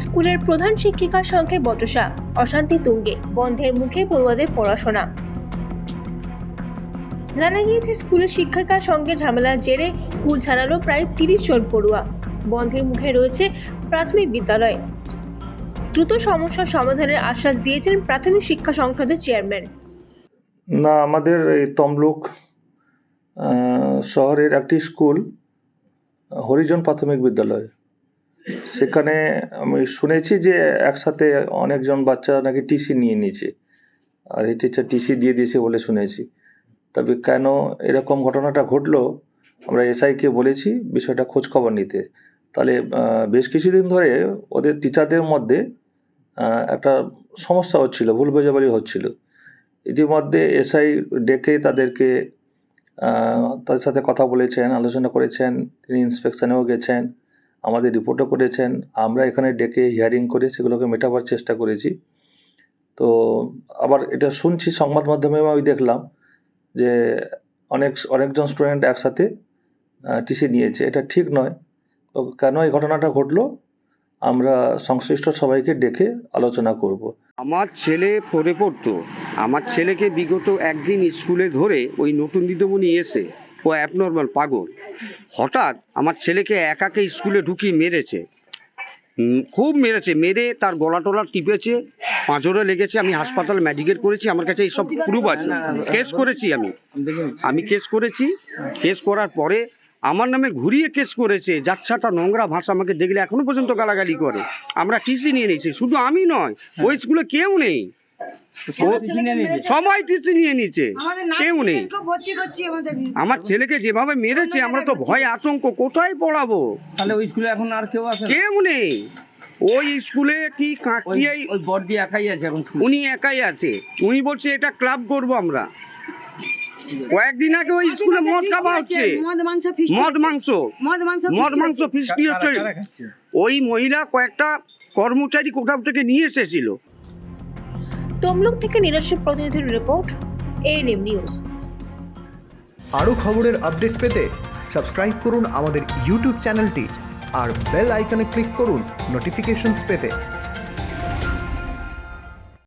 স্কুলের প্রধান শিক্ষিকার সঙ্গে বচসা, অশান্তি তুঙ্গে, বন্ধের মুখে পড়ুয়াদের পড়াশোনা। জানা গিয়েছে স্কুলের শিক্ষিকার সঙ্গে ঝামেলার জেরে স্কুল ছাড়ালো প্রায় তিরিশ জন পড়ুয়া। বন্ধের মুখে রয়েছে প্রাথমিক বিদ্যালয়। দ্রুত সমস্যার সমাধানের আশ্বাস দিয়েছেন প্রাথমিক শিক্ষা সংসদের চেয়ারম্যান। না, আমাদের এই তমলুক শহরের একটি স্কুল, হরিজন প্রাথমিক বিদ্যালয়। সেখানে আমি শুনেছি যে একসাথে অনেকজন বাচ্চা নাকি টিসি নিয়ে নিয়েছে। আর এই টিচার টিসি দিয়ে দিয়েছে বলে শুনেছি। তবে কেন এরকম ঘটনাটা ঘটলো, আমরা এসআইকে বলেছি বিষয়টা খোঁজ খবর নিতে। তাহলে বেশ কিছুদিন ধরে ওদের টিচারদের মধ্যে একটা সমস্যা হচ্ছিল, ভুল বোঝাবুঝি হচ্ছিল। ইতিমধ্যে এসআই ডেকে তাদেরকে তাদের সাথে কথা বলেছেন, আলোচনা করেছেন, তিনি ইন্সপেকশনেও গেছেন। আমাদের রিপোর্টও করেছেন। আমরা এখানে ডেকে হিয়ারিং করে সেগুলোকে মেটাবার চেষ্টা করেছি। তো আবার এটা শুনছি সংবাদ মাধ্যমেও আমি দেখলাম যে অনেক, অনেকজন স্টুডেন্ট একসাথে টিসি নিয়েছে। এটা ঠিক নয়। তো কেন এই ঘটনাটা ঘটলো? আমরা সংশ্লিষ্ট সবাইকে ডেকে আলোচনা করব। আমার ছেলে পড়ে পড়তো। আমার ছেলেকে বিগত একদিন স্কুলে ধরে ওই নতুন দিদিমণি এসে ও অ্যাবনর্মাল পাগল। হঠাৎ আমার ছেলেকে একাকে স্কুলে ঢুকিয়ে মেরেছে। খুব মেরেছে, মেরে তার গলা টলা টিপেছে, পাঁচরে লেগেছে, আমি হাসপাতালে মেডিকেল করেছি, আমার কাছে এইসব প্রুফ আছে। কেস করেছি আমি। আমি কেস করেছি। কেস করার পরে আমার নামে ঘুরিয়ে কেস করেছে, যাচ্ছাটা নোংরা ভাষা আমাকে দেখলে এখনও পর্যন্ত গালাগালি করে। আমরা টিসি নিয়ে নিয়েছি, শুধু আমি নয়, ওই স্কুলে কেউ নেই। সবাই টিসি নিয়ে নিয়েছে? কেউ নেই। ভর্তি করছি আমাদের আমার ছেলেকে যেভাবে মেরেছে আমরা তো ভয় আতঙ্ক কোথায় পড়াবো? তাহলে ওই স্কুলে এখন আর কেউ আছে কেউ নেই। ওই স্কুলে কি ওই কাকিয়াই ওই বড়দি একাই আছে এখন উনি একাই আছে। উনি বলছে এটা ক্লাব করব আমরা। কয়েকদিন আগে ওই স্কুলে মদ খাওয়া হচ্ছে। মদ মাংস মদ মাংস। মদ মাংস মদ মাংস ফিস্টি হচ্ছে ওই মহিলা কয়েকটা কর্মচারী কোথাও থেকে নিয়ে এসেছিল। তমলুক থেকে নিজস্ব প্রতিনিধির রিপোর্ট এএনএম নিউজ আরও খবরের আপডেট পেতে সাবস্ক্রাইব করুন আমাদের ইউটিউব চ্যানেলটি আর বেল আইকনে ক্লিক করুন নোটিফিকেশনস পেতে।